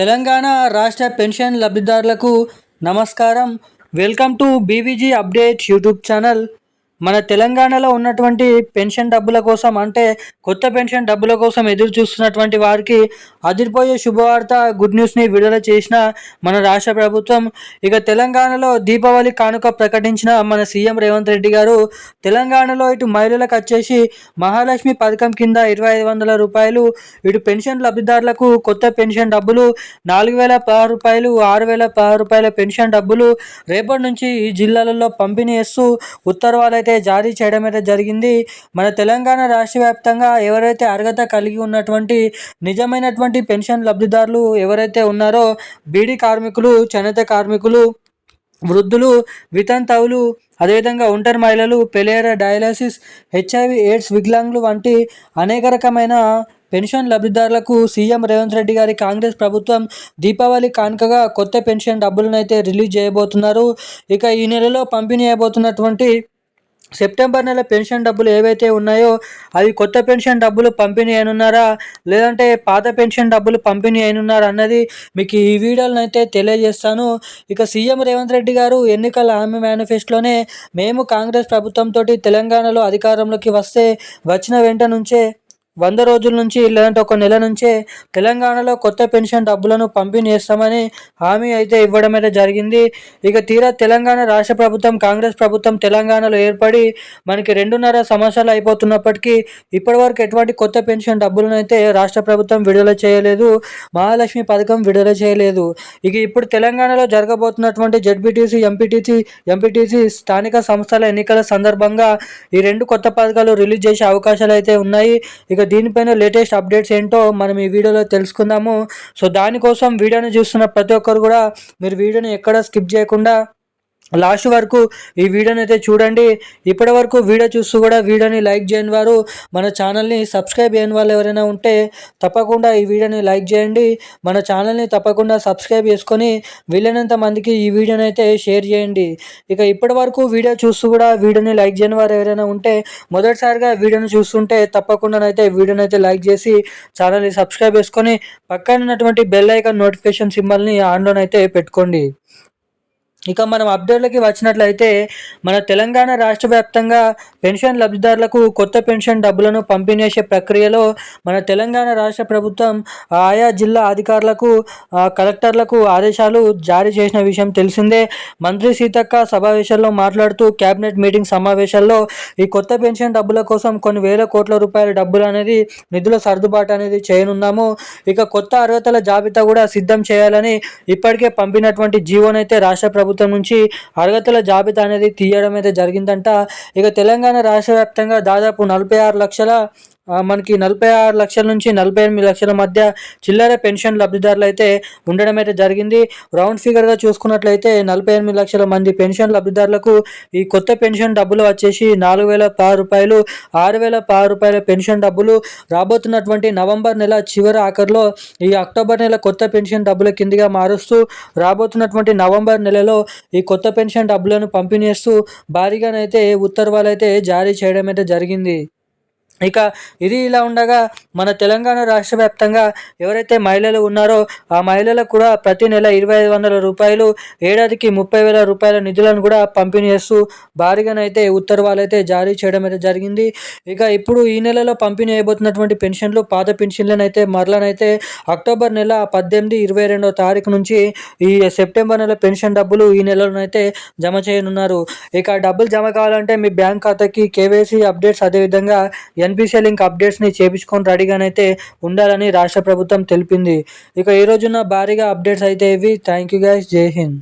తెలంగాణ రాష్ట్ర పెన్షన్ లబ్ధిదారులకు నమస్కారం. Welcome to BVG update YouTube channel. మన తెలంగాణలో ఉన్నటువంటి పెన్షన్ డబ్బుల కోసం అంటే కొత్త పెన్షన్ డబ్బుల కోసం ఎదురు చూస్తున్నటువంటి వారికి అదిరిపోయే శుభవార్త గుడ్ న్యూస్ని విడుదల చేసిన మన రాష్ట్ర ప్రభుత్వం. ఇక తెలంగాణలో దీపావళి కానుక ప్రకటించిన మన సీఎం రేవంత్ రెడ్డి గారు తెలంగాణలో ఇటు మహిళలకు వచ్చేసి మహాలక్ష్మి పథకం కింద ఇరవై ఐదు వందల రూపాయలు ఇటు పెన్షన్ లబ్ధిదారులకు కొత్త పెన్షన్ డబ్బులు నాలుగు వేల పదహారు రూపాయలు ఆరు వేల పదహారు రూపాయల పెన్షన్ డబ్బులు రేపటి నుంచి ఈ జిల్లాలలో పంపిణీ చేస్తూ ఉత్తర్వులు అయితే జారీ చేయడం అయితే జరిగింది మన తెలంగాణ రాష్ట్ర వ్యాప్తంగా ఎవరైతే అర్హత కలిగి ఉన్నటువంటి నిజమైనటువంటి పెన్షన్ లబ్ధిదారులు ఎవరైతే ఉన్నారో బీడీ కార్మికులు చేనేత కార్మికులు వృద్ధులు వితంతవులు అదేవిధంగా ఒంటరి మహిళలు పెలేరా డయాలసిస్ హెచ్ఐవి ఎయిడ్స్ వికలాంగులు వంటి అనేక రకమైన పెన్షన్ లబ్ధిదారులకు సీఎం రేవంత్ రెడ్డి గారి కాంగ్రెస్ ప్రభుత్వం దీపావళి కానుకగా కొత్త పెన్షన్ డబ్బులను అయితే రిలీజ్ చేయబోతున్నారు. ఇక ఈ నెలలో పంపిణీ అయిపోతున్నటువంటి సెప్టెంబర్ నెల పెన్షన్ డబ్బులు ఏవైతే ఉన్నాయో అవి కొత్త పెన్షన్ డబ్బులు పంపిణీ అయినున్నారా? లేదంటే పాత పెన్షన్ డబ్బులు పంపిణీ అయినున్నారా అన్నది మీకు ఈ వీడియోలను అయితే తెలియజేస్తాను. ఇక సీఎం రేవంత్ రెడ్డి గారు ఎన్నికల హామీ మేనిఫెస్టోనే మేము కాంగ్రెస్ ప్రభుత్వంతో తెలంగాణలో అధికారంలోకి వస్తే వచ్చిన వెంట నుంచే వంద రోజుల నుంచి లేదంటే ఒక నెల నుంచే తెలంగాణలో కొత్త పెన్షన్ డబ్బులను పంపిణీ చేస్తామని హామీ అయితే ఇవ్వడం అయితే జరిగింది. ఇక తీరా తెలంగాణ రాష్ట్ర ప్రభుత్వం కాంగ్రెస్ ప్రభుత్వం తెలంగాణలో ఏర్పడి మనకి రెండున్నర సంవత్సరాలు అయిపోతున్నప్పటికీ ఇప్పటివరకు ఎటువంటి కొత్త పెన్షన్ డబ్బులను అయితే రాష్ట్ర ప్రభుత్వం విడుదల చేయలేదు. మహాలక్ష్మి పథకం విడుదల చేయలేదు. ఇక ఇప్పుడు తెలంగాణలో జరగబోతున్నటువంటి జడ్బీటీసీ ఎంపీటీసీ ఎంపీటీసీ స్థానిక సంస్థల ఎన్నికల సందర్భంగా ఈ రెండు కొత్త పథకాలు రిలీజ్ చేసే అవకాశాలు అయితే ఉన్నాయి. ఇక ఇక దీనిపైన లేటెస్ట్ అప్డేట్స్ ఏంటో మనం ఈ వీడియోలో తెలుసుకుందాము. సో దానికోసం వీడియోని చూస్తున్న ప్రతి ఒక్కరు కూడా మీరు వీడియోని ఎక్కడ స్కిప్ చేయకుండా లాస్ట్ వరకు ఈ వీడియోని అయితే చూడండి. ఇప్పటి వరకు వీడియో చూస్తూ కూడా వీడియోని లైక్ చేయని వారు మన ఛానల్ని సబ్స్క్రైబ్ చేయని వాళ్ళు ఎవరైనా ఉంటే తప్పకుండా ఈ వీడియోని లైక్ చేయండి. మన ఛానల్ని తప్పకుండా సబ్స్క్రైబ్ చేసుకొని వీలైనంత మందికి ఈ వీడియోని అయితే షేర్ చేయండి. ఇక ఇప్పటి వరకు వీడియో చూస్తూ కూడా వీడియోని లైక్ చేయని వారు ఎవరైనా ఉంటే మొదటిసారిగా వీడియోని చూస్తుంటే తప్పకుండా అయితే వీడియోని అయితే లైక్ చేసి ఛానల్ని సబ్స్క్రైబ్ చేసుకొని పక్కన ఉన్నటువంటి బెల్ ఐకాన్ నోటిఫికేషన్ సింబల్ని ఆన్లోనైతే పెట్టుకోండి. ఇక మనం అప్డేట్లకి వచ్చినట్లయితే మన తెలంగాణ రాష్ట్ర వ్యాప్తంగా పెన్షన్ లబ్ధిదారులకు కొత్త పెన్షన్ డబ్బులను పంపిణీ చేసే ప్రక్రియలో మన తెలంగాణ రాష్ట్ర ప్రభుత్వం ఆయా జిల్లా అధికారులకు కలెక్టర్లకు ఆదేశాలు జారీ చేసిన విషయం తెలిసిందే. మంత్రి సీతక్క సమావేశంలో మాట్లాడుతూ కేబినెట్ మీటింగ్ సమావేశాల్లో ఈ కొత్త పెన్షన్ డబ్బుల కోసం కొన్ని వేల కోట్ల రూపాయల డబ్బులు అనేది నిధుల సర్దుబాటు అనేది చేయనున్నాము. ఇక కొత్త అర్హతల జాబితా కూడా సిద్ధం చేయాలని ఇప్పటికే పంపినటువంటి జీవోనైతే రాష్ట్ర ప్రభుత్వం ప్రభుత్వం నుంచి అర్హతల జాబితా అనేది తీయడం అయితే జరిగిందంట. ఇక తెలంగాణ రాష్ట్ర వ్యాప్తంగా దాదాపు నలభై ఆరు లక్షల మనకి నలభై ఆరు లక్షల నుంచి నలభై ఎనిమిది లక్షల మధ్య చిల్లర పెన్షన్ లబ్ధిదారులు అయితే ఉండడం అయితే జరిగింది. రౌండ్ ఫిగర్గా చూసుకున్నట్లయితే నలభై ఎనిమిది లక్షల మంది పెన్షన్ లబ్ధిదారులకు ఈ కొత్త పెన్షన్ డబ్బులు వచ్చేసి నాలుగు వేల పది రూపాయలు ఆరు వేల పది రూపాయల పెన్షన్ డబ్బులు. రాబోతున్నటువంటి నవంబర్ నెల చివరి ఆఖరిలో ఈ అక్టోబర్ నెల కొత్త పెన్షన్ డబ్బుల కిందిగా మారుస్తూ రాబోతున్నటువంటి నవంబర్ నెలలో ఈ కొత్త పెన్షన్ డబ్బులను పంపిణీ చేస్తూ భారీగానైతే ఉత్తర్వులు అయితే జారీ చేయడం అయితే జరిగింది. ఇక ఇది ఇలా ఉండగా మన తెలంగాణ రాష్ట్ర వ్యాప్తంగా ఎవరైతే మహిళలు ఉన్నారో ఆ మహిళలకు కూడా ప్రతి నెల ఇరవై ఐదు వందల రూపాయలు ఏడాదికి ముప్పై వేల రూపాయల నిధులను కూడా పంపిణీ చేస్తూ భారీగానైతే ఉత్తర్వాలు అయితే జారీ చేయడం అయితే జరిగింది. ఇక ఇప్పుడు ఈ నెలలో పంపిణీ అయిపోతున్నటువంటి పెన్షన్లు పాత పెన్షన్లను అయితే మరలనైతే అక్టోబర్ నెల పద్దెనిమిది ఇరవై రెండవ తారీఖు నుంచి ఈ సెప్టెంబర్ నెల పెన్షన్ డబ్బులు ఈ నెలలోనైతే జమ చేయనున్నారు. ఇక డబ్బులు జమ కావాలంటే మీ బ్యాంక్ ఖాతాకి కేవైసీ అప్డేట్స్ అదేవిధంగా ఎన్పిసిఎల్ లింక్ అప్డేట్స్ని చేపించుకొని రెడీగానైతే ఉండాలని రాష్ట్ర ప్రభుత్వం తెలిపింది. ఇక ఈ రోజున భారీగా అప్డేట్స్ అయితే ఇవి. థ్యాంక్ యూ గైస్ జై హింద్.